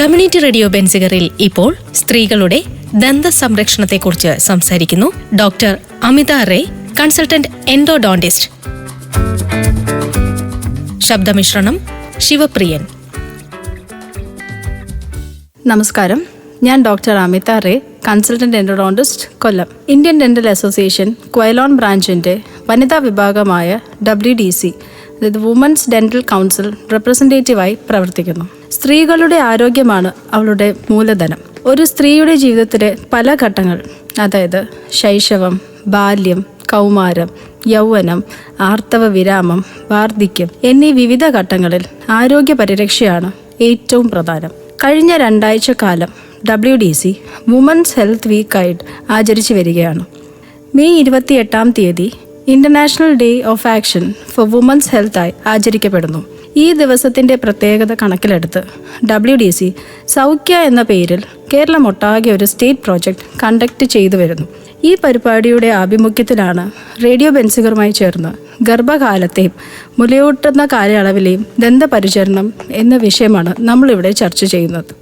Community radio ബെൻസിഗറിൽ ഇപ്പോൾ സ്ത്രീകളുടെ ദന്ത സംരക്ഷണത്തെക്കുറിച്ച് സംസാരിക്കുന്നു doctor Amita Ray consultant endodontist. ശബ്ദമിശ്രണം ശിവപ്രിയൻ. നമസ്കാരം. ഞാൻ doctor Amita Ray consultant endodontist Kollam. Indian dental association Quilon ബ്രാഞ്ചിന്റെ വനിതാ വിഭാഗമായ ഡബ്ല്യു ഡി സി അതായത് വുമൻസ് ഡെന്റൽ കൗൺസിൽ റെപ്രസെന്റേറ്റീവായി പ്രവർത്തിക്കുന്നു. സ്ത്രീകളുടെ ആരോഗ്യമാണ് അവളുടെ മൂലധനം. ഒരു സ്ത്രീയുടെ ജീവിതത്തിലെ പല ഘട്ടങ്ങൾ അതായത് ശൈശവം ബാല്യം കൗമാരം യൗവനം ആർത്തവ വിരാമം വാർദ്ധക്യം എന്നീ വിവിധ ഘട്ടങ്ങളിൽ ആരോഗ്യ പരിരക്ഷയാണ് ഏറ്റവും പ്രധാനം. കഴിഞ്ഞ രണ്ടാഴ്ച കാലം W D C women's health വീക്കായിട്ട് ആചരിച്ചു വരികയാണ്. മെയ് ഇരുപത്തി എട്ടാം തീയതി international day of action for women's ഹെൽത്തായി ആചരിക്കപ്പെടുന്നു. ഈ ദിവസത്തിന്റെ പ്രത്യേകത കണക്കിലെടുത്ത് ഡബ്ല്യു ഡി സി സൗഖ്യ എന്ന പേരിൽ കേരളമൊട്ടാകെ ഒരു സ്റ്റേറ്റ് പ്രോജക്റ്റ് കണ്ടക്ട് ചെയ്തു വരുന്നു. ഈ പരിപാടിയുടെ ആഭിമുഖ്യത്തിലാണ് റേഡിയോ ബെൻസുകളുമായി ചേർന്ന് ഗർഭകാലത്തെയും മുലയൂട്ടുന്ന കാലയളവിലെയും ദന്തപരിചരണം എന്ന വിഷയമാണ് നമ്മളിവിടെ ചർച്ച ചെയ്യുന്നത്.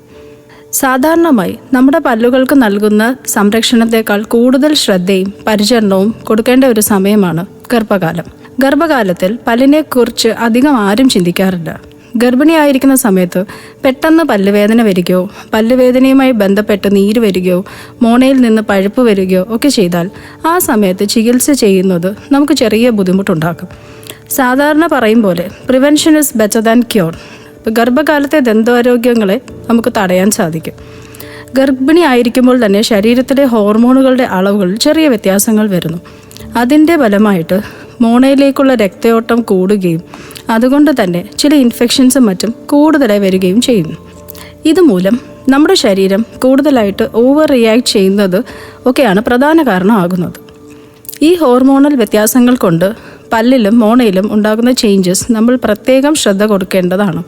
സാധാരണമായി നമ്മുടെ പല്ലുകൾക്ക് നൽകുന്ന സംരക്ഷണത്തെക്കാൾ കൂടുതൽ ശ്രദ്ധയും പരിചരണവും കൊടുക്കേണ്ട ഒരു സമയമാണ് ഗർഭകാലം. ഗർഭകാലത്തിൽ പല്ലിനെക്കുറിച്ച് അധികം ആരും ചിന്തിക്കാറില്ല. ഗർഭിണിയായിരിക്കുന്ന സമയത്ത് പെട്ടെന്ന് പല്ലുവേദന വരികയോ പല്ലുവേദനയുമായി ബന്ധപ്പെട്ട് നീര് വരികയോ മോണയിൽ നിന്ന് പഴുപ്പ് വരികയോ ഒക്കെ ചെയ്താൽ ആ സമയത്ത് ചികിത്സ ചെയ്യുന്നത് നമുക്ക് ചെറിയ ബുദ്ധിമുട്ടുണ്ടാക്കും. സാധാരണ പറയും പോലെ prevention is better than cure ഗർഭകാലത്തെ ദന്താരോഗ്യങ്ങളെ നമുക്ക് തടയാൻ സാധിക്കും. ഗർഭിണി ആയിരിക്കുമ്പോൾ തന്നെ ശരീരത്തിലെ ഹോർമോണുകളുടെ അളവുകളിൽ ചെറിയ വ്യത്യാസങ്ങൾ വരുന്നു. അതിന്റെ ഫലമായിട്ട് മോണയിലേക്കുള്ള രക്തയോട്ടം കൂടുകയും അതുകൊണ്ട് തന്നെ ചില ഇൻഫെക്ഷൻസും മറ്റും കൂടുതലായി വരികയും ചെയ്യുന്നു ഇതുമൂലം നമ്മുടെ ശരീരം കൂടുതലായിട്ട് ഓവർ റിയാക്ട് ചെയ്യുന്നത് ഒക്കെയാണ് പ്രധാന കാരണമാകുന്നത്. ഈ ഹോർമോണൽ വ്യത്യാസങ്ങൾ കൊണ്ട് പല്ലിലും മോണയിലും ഉണ്ടാകുന്ന ചേഞ്ചസ് നമ്മൾ പ്രത്യേകം ശ്രദ്ധ കൊടുക്കേണ്ടതാണ്.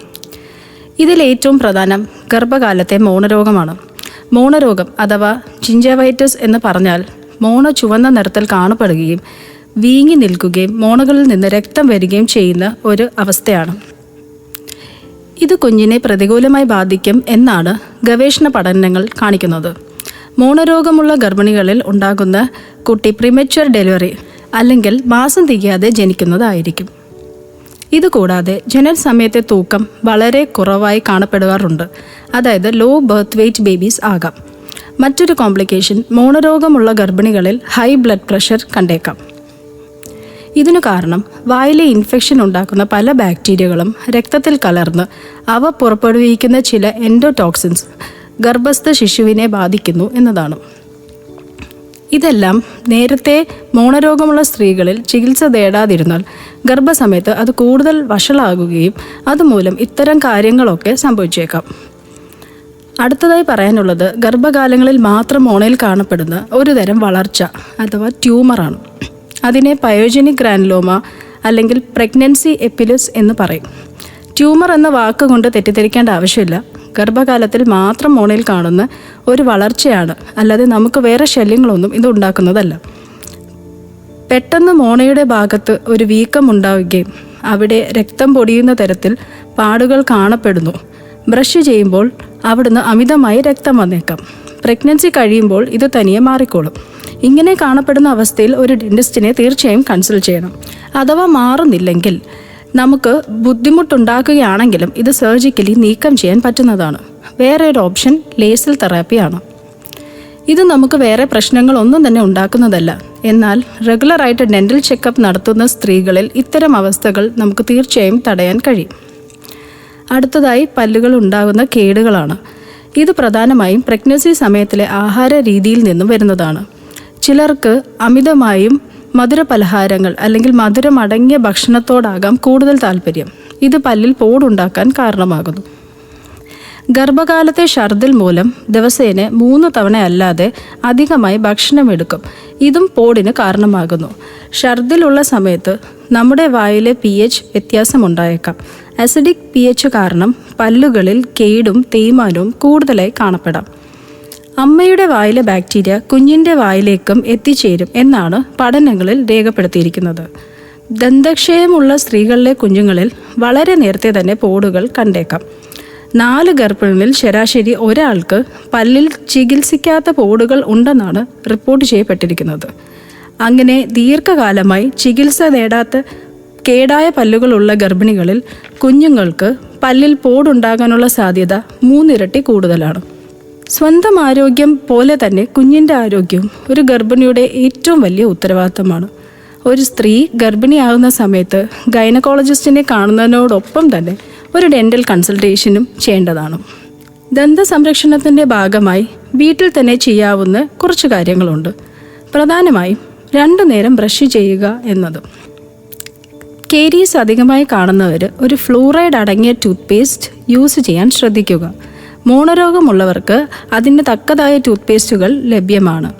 ഇതിൽ ഏറ്റവും പ്രധാനം ഗർഭകാലത്തെ മോണരോഗമാണ്. മോണരോഗം അഥവാ ജിഞ്ചവൈറ്റസ് എന്ന് പറഞ്ഞാൽ മോണ ചുവന്ന നിറത്തിൽ കാണപ്പെടുകയും വീങ്ങി നിൽക്കുകയും മോണകളിൽ നിന്ന് രക്തം വരികയും ചെയ്യുന്ന ഒരു അവസ്ഥയാണ്. ഇത് കുഞ്ഞിനെ പ്രതികൂലമായി ബാധിക്കും എന്നാണ് ഗവേഷണ പഠനങ്ങൾ കാണിക്കുന്നത്. മോണരോഗമുള്ള ഗർഭിണികളിൽ ഉണ്ടാകുന്ന കുട്ടി പ്രിമച്വർ ഡെലിവറി അല്ലെങ്കിൽ മാസം തികയാതെ ജനിക്കുന്നതായിരിക്കും. ഇതുകൂടാതെ ജനൽ സമയത്തെ തൂക്കം വളരെ കുറവായി കാണപ്പെടാറുണ്ട് അതായത് ലോ ബർത്ത് വെയ്റ്റ് ബേബീസ് ആകാം. മറ്റൊരു കോംപ്ലിക്കേഷൻ മോണരോഗമുള്ള ഗർഭിണികളിൽ ഹൈ ബ്ലഡ് പ്രഷർ കണ്ടേക്കാം. ഇതിനു കാരണം വായിലെ ഇൻഫെക്ഷൻ ഉണ്ടാക്കുന്ന പല ബാക്ടീരിയകളും രക്തത്തിൽ കലർന്ന് അവ പുറപ്പെടുവിക്കുന്ന ചില എൻഡോടോക്സിൻസ് ഗർഭസ്ഥ ശിശുവിനെ ബാധിക്കുന്നു എന്നതാണ്. ഇതെല്ലാം നേരത്തെ മോണരോഗമുള്ള സ്ത്രീകളിൽ ചികിത്സ തേടാതിരുന്നാൽ ഗർഭസമയത്ത് അത് കൂടുതൽ വഷളാകുകയും അതുമൂലം ഇത്തരം കാര്യങ്ങളൊക്കെ സംഭവിച്ചേക്കാം. അടുത്തതായി പറയാനുള്ളത് ഗർഭകാലങ്ങളിൽ മാത്രം മോണയിൽ കാണപ്പെടുന്ന ഒരു തരം വളർച്ച അഥവാ ട്യൂമറാണ്. അതിനെ പയോജനിക് ഗ്രാൻലോമ അല്ലെങ്കിൽ പ്രഗ്നൻസി എപ്പിലിസ് എന്ന് പറയും. ട്യൂമർ എന്ന വാക്കുകൊണ്ട് തെറ്റിദ്ധരിക്കേണ്ട ആവശ്യമില്ല. ഗർഭകാലത്തിൽ മാത്രം മോണയിൽ കാണുന്ന ഒരു വളർച്ചയാണ്. അല്ലാതെ നമുക്ക് വേറെ ശല്യങ്ങളൊന്നും ഇത് ഉണ്ടാക്കുന്നതല്ല. പെട്ടെന്ന് മോണയുടെ ഭാഗത്ത് ഒരു വീക്കം ഉണ്ടാവുകയും അവിടെ രക്തം പൊടിയുന്ന തരത്തിൽ പാടുകൾ കാണപ്പെടുന്നു. ബ്രഷ് ചെയ്യുമ്പോൾ അവിടുന്ന് അമിതമായി രക്തം വന്നേക്കാം. പ്രഗ്നൻസി കഴിയുമ്പോൾ ഇത് തനിയെ മാറിക്കോളും. ഇങ്ങനെ കാണപ്പെടുന്ന അവസ്ഥയിൽ ഒരു ഡെന്റിസ്റ്റിനെ തീർച്ചയായും കൺസൾട്ട് ചെയ്യണം. അഥവാ മാറുന്നില്ലെങ്കിൽ നമുക്ക് ബുദ്ധിമുട്ടുണ്ടാക്കുകയാണെങ്കിലും ഇത് സർജിക്കലി നീക്കം ചെയ്യാൻ പറ്റുന്നതാണ്. വേറെ ഒരു ഓപ്ഷൻ ലേസൽ തെറാപ്പിയാണ് ഇത് നമുക്ക് വേറെ പ്രശ്നങ്ങളൊന്നും തന്നെ ഉണ്ടാക്കുന്നതല്ല. എന്നാൽ റെഗുലറായിട്ട് ഡെന്റൽ ചെക്കപ്പ് നടത്തുന്ന സ്ത്രീകളിൽ ഇത്തരം അവസ്ഥകൾ നമുക്ക് തീർച്ചയായും തടയാൻ കഴിയും. അടുത്തതായി പല്ലുകൾ ഉണ്ടാകുന്ന കേടുകളാണ്. ഇത് പ്രധാനമായും പ്രഗ്നൻസി സമയത്തിലെ ആഹാര രീതിയിൽ നിന്നും വരുന്നതാണ്. ചിലർക്ക് അമിതമായും മധുരപലഹാരങ്ങൾ അല്ലെങ്കിൽ മധുരമടങ്ങിയ ഭക്ഷണത്തോടാകാം കൂടുതൽ താല്പര്യം ഇത് പല്ലിൽ പോടുണ്ടാക്കാൻ കാരണമാകുന്നു. ഗർഭകാലത്തെ ഷർദിൽ മൂലം ദിവസേന മൂന്ന് തവണ അല്ലാതെ അധികമായി ഭക്ഷണം എടുക്കും ഇതും പോടിന് കാരണമാകുന്നു. ഷർദിലുള്ള സമയത്ത് നമ്മുടെ വായിലെ പി എച്ച് വ്യത്യാസമുണ്ടായേക്കാം. അസിഡിക് പി എച്ച് കാരണം പല്ലുകളിൽ കേടും തേയ്മാനവും കൂടുതലായി കാണപ്പെടാം. അമ്മയുടെ വായിലെ ബാക്ടീരിയ കുഞ്ഞിന്റെ വായിലേക്കും എത്തിച്ചേരും എന്നാണ് പഠനങ്ങളിൽ രേഖപ്പെടുത്തിയിരിക്കുന്നത്. ദന്തക്ഷയമുള്ള സ്ത്രീകളിലെ കുഞ്ഞുങ്ങളിൽ വളരെ നേരത്തെ തന്നെ പോടുകൾ കണ്ടേക്കാം. നാല് ഗർഭിണികളിൽ ശരാശരി ഒരാൾക്ക് പല്ലിൽ ചികിത്സിക്കാത്ത പോടുകൾ ഉണ്ടെന്നാണ് റിപ്പോർട്ട് ചെയ്യപ്പെട്ടിരിക്കുന്നത്. അങ്ങനെ ദീർഘകാലമായി ചികിത്സ നേടാത്ത കേടായ പല്ലുകളുള്ള ഗർഭിണികളിൽ കുഞ്ഞുങ്ങൾക്ക് പല്ലിൽ പോടുണ്ടാകാനുള്ള സാധ്യത മൂന്നിരട്ടി കൂടുതലാണ്. സ്വന്തം ആരോഗ്യം പോലെ തന്നെ കുഞ്ഞിന്റെ ആരോഗ്യവും ഒരു ഗർഭിണിയുടെ ഏറ്റവും വലിയ ഉത്തരവാദിത്തമാണ്. ഒരു സ്ത്രീ ഗർഭിണിയാകുന്ന സമയത്ത് ഗൈനക്കോളജിസ്റ്റിനെ കാണുന്നതിനോടൊപ്പം തന്നെ ഒരു ഡെന്റൽ കൺസൾട്ടേഷനും ചെയ്യേണ്ടതാണ്. ദന്ത സംരക്ഷണത്തിന്റെ ഭാഗമായി വീട്ടിൽ തന്നെ ചെയ്യാവുന്ന കുറച്ച് കാര്യങ്ങളുണ്ട്. പ്രധാനമായും രണ്ടു നേരം ബ്രഷ് ചെയ്യുക എന്നത്. കേരീസ് അധികമായി കാണുന്നവർ ഒരു ഫ്ലൂറൈഡ് അടങ്ങിയ ടൂത്ത് പേസ്റ്റ് യൂസ് ചെയ്യാൻ ശ്രദ്ധിക്കുക. മോണരോഗമുള്ളവർക്ക് അതിന് തക്കതായ ടൂത്ത് പേസ്റ്റുകൾ ലഭ്യമാണ്.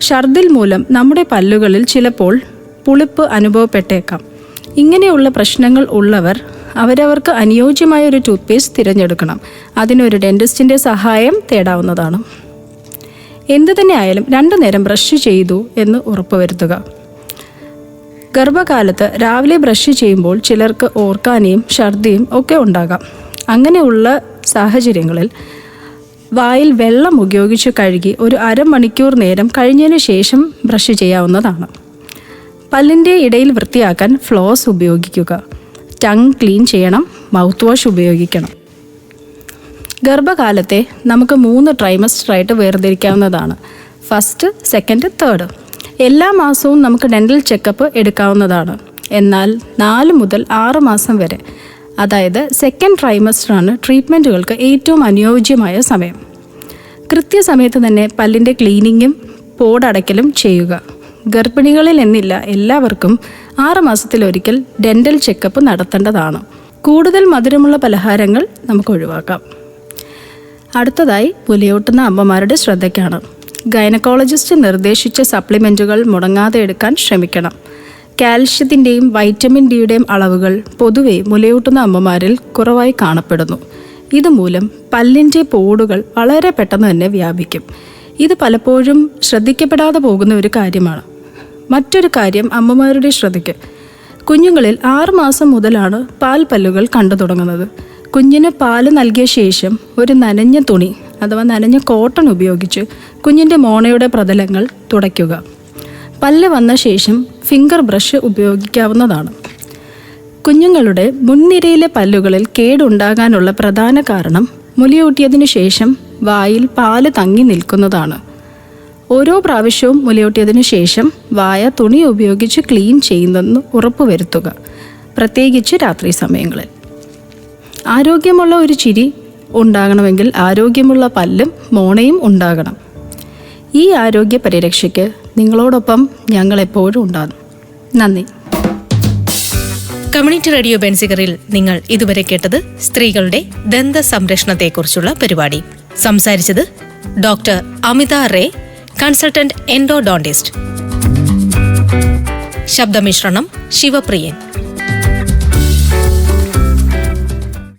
ഷർദിൽ മൂലം നമ്മുടെ പല്ലുകളിൽ ചിലപ്പോൾ പുളിപ്പ് അനുഭവപ്പെട്ടേക്കാം. ഇങ്ങനെയുള്ള പ്രശ്നങ്ങൾ ഉള്ളവർ അവരവർക്ക് അനുയോജ്യമായ ഒരു ടൂത്ത് പേസ്റ്റ് തിരഞ്ഞെടുക്കണം. അതിനൊരു ഡെന്റിസ്റ്റിന്റെ സഹായം തേടാവുന്നതാണ്. എന്തു തന്നെ ആയാലും രണ്ടു നേരം ബ്രഷ് ചെയ്തു എന്ന് ഉറപ്പുവരുത്തുക. ഗർഭകാലത്ത് രാവിലെ ബ്രഷ് ചെയ്യുമ്പോൾ ചിലർക്ക് ഓർക്കാനയും ഛർദിയും ഒക്കെ ഉണ്ടാകാം. അങ്ങനെയുള്ള സാഹചര്യങ്ങളിൽ വായിൽ വെള്ളം ഉപയോഗിച്ച് കഴുകി ഒരു അരമണിക്കൂർ നേരം കഴിഞ്ഞതിന് ശേഷം ബ്രഷ് ചെയ്യാവുന്നതാണ്. പല്ലിന്റെ ഇടയിൽ വൃത്തിയാക്കാൻ ഫ്ലോസ് ഉപയോഗിക്കുക. ടങ് ക്ലീൻ ചെയ്യണം മൗത്ത് വാഷ് ഉപയോഗിക്കണം. ഗർഭകാലത്തെ നമുക്ക് മൂന്ന് ട്രൈമസ്റ്ററായിട്ട് വേർതിരിക്കാവുന്നതാണ്. First second third. എല്ലാ മാസവും നമുക്ക് ഡെന്റൽ ചെക്കപ്പ് എടുക്കാവുന്നതാണ്. എന്നാൽ നാല് മുതൽ ആറ് മാസം വരെ അതായത് സെക്കൻഡ് ട്രൈമസ്റ്ററാണ് ട്രീറ്റ്മെന്റുകൾക്ക് ഏറ്റവും അനുയോജ്യമായ സമയം. കൃത്യസമയത്ത് തന്നെ പല്ലിന്റെ ക്ലീനിങ്ങും പോടടയ്ക്കലും ചെയ്യുക. ഗർഭിണികളിൽ എന്നില്ല എല്ലാവർക്കും ആറ് മാസത്തിലൊരിക്കൽ ഡെന്റൽ ചെക്കപ്പ് നടത്തേണ്ടതാണ്. കൂടുതൽ മധുരമുള്ള പലഹാരങ്ങൾ നമുക്ക് ഒഴിവാക്കാം. അടുത്തതായി പുലിയൂട്ടുന്ന അമ്മമാരുടെ ശ്രദ്ധയ്ക്കാണ്. ഗൈനക്കോളജിസ്റ്റ് നിർദ്ദേശിച്ച സപ്ലിമെന്റുകൾ മുടങ്ങാതെ എടുക്കാൻ ശ്രമിക്കണം. കാൽഷ്യത്തിന്റെയും വൈറ്റമിൻ ഡിയുടെയും അളവുകൾ പൊതുവെ മുലയൂട്ടുന്ന അമ്മമാരിൽ കുറവായി കാണപ്പെടുന്നു. ഇതുമൂലം പല്ലിന്റെ പോടുകൾ വളരെ പെട്ടെന്ന് തന്നെ വ്യാപിക്കും. ഇത് പലപ്പോഴും ശ്രദ്ധിക്കപ്പെടാതെ പോകുന്ന ഒരു കാര്യമാണ്. മറ്റൊരു കാര്യം അമ്മമാരുടെ ശ്രദ്ധയ്ക്ക്. കുഞ്ഞുങ്ങളിൽ ആറുമാസം മുതലാണ് പാൽ പല്ലുകൾ കണ്ടു തുടങ്ങുന്നത്. കുഞ്ഞിന് പാൽ നൽകിയ ശേഷം ഒരു നനഞ്ഞ തുണി അഥവാ നനഞ്ഞ കോട്ടൺ ഉപയോഗിച്ച് കുഞ്ഞിന്റെ മോണയുടെ പ്രതലങ്ങൾ തുടയ്ക്കുക. പല്ല് വന്ന ശേഷം ഫിംഗർ ബ്രഷ് ഉപയോഗിക്കാവുന്നതാണ്. കുഞ്ഞുങ്ങളുടെ മുൻനിരയിലെ പല്ലുകളിൽ കേടുണ്ടാകാനുള്ള പ്രധാന കാരണം മുലയൂട്ടിയതിനു ശേഷം വായിൽ പാൽ തങ്ങി നിൽക്കുന്നതാണ്. ഓരോ പ്രാവശ്യവും മുലയൂട്ടിയതിനു ശേഷം വായ തുണി ഉപയോഗിച്ച് ക്ലീൻ ചെയ്യുന്നെന്ന് ഉറപ്പുവരുത്തുക. പ്രത്യേകിച്ച് രാത്രി സമയങ്ങളിൽ. ആരോഗ്യമുള്ള ഒരു ചിരി ഉണ്ടാകണമെങ്കിൽ ആരോഗ്യമുള്ള പല്ലും മോണയും ഉണ്ടാകണം. ഈ ആരോഗ്യ പരിരക്ഷയ്ക്ക് നിങ്ങളോടൊപ്പം ഞങ്ങൾ എപ്പോഴും ഉണ്ടാകും. നന്ദി. കമ്മ്യൂണിറ്റി റേഡിയോ ബെൻസിഗറിൽ നിങ്ങൾ ഇതുവരെ കേട്ടത് സ്ത്രീകളുടെ ദന്ത സംരക്ഷണത്തെക്കുറിച്ചുള്ള പരിപാടി. സംസാരിച്ചത് doctor Amita Ray consultant endodontist. ശബ്ദമിശ്രണം ശിവപ്രിയൻ.